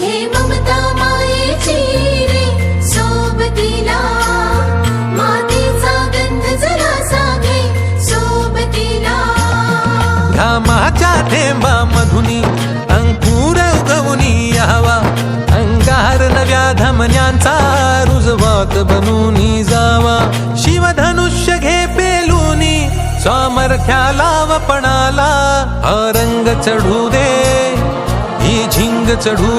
घे ममता मायेची रे सोबतीला. मातीचा गंध सोबतीला. घामाच्या थेंबा मधुनी अंकुर उगवनी यावा. अंगार नव्या धमन्यांचा रुजवात बनूनी जावा. शिवधनुष्य घे पेलूनी सामर्थ्याला वपणाला हा रंग चढू दे ही झिंग चढू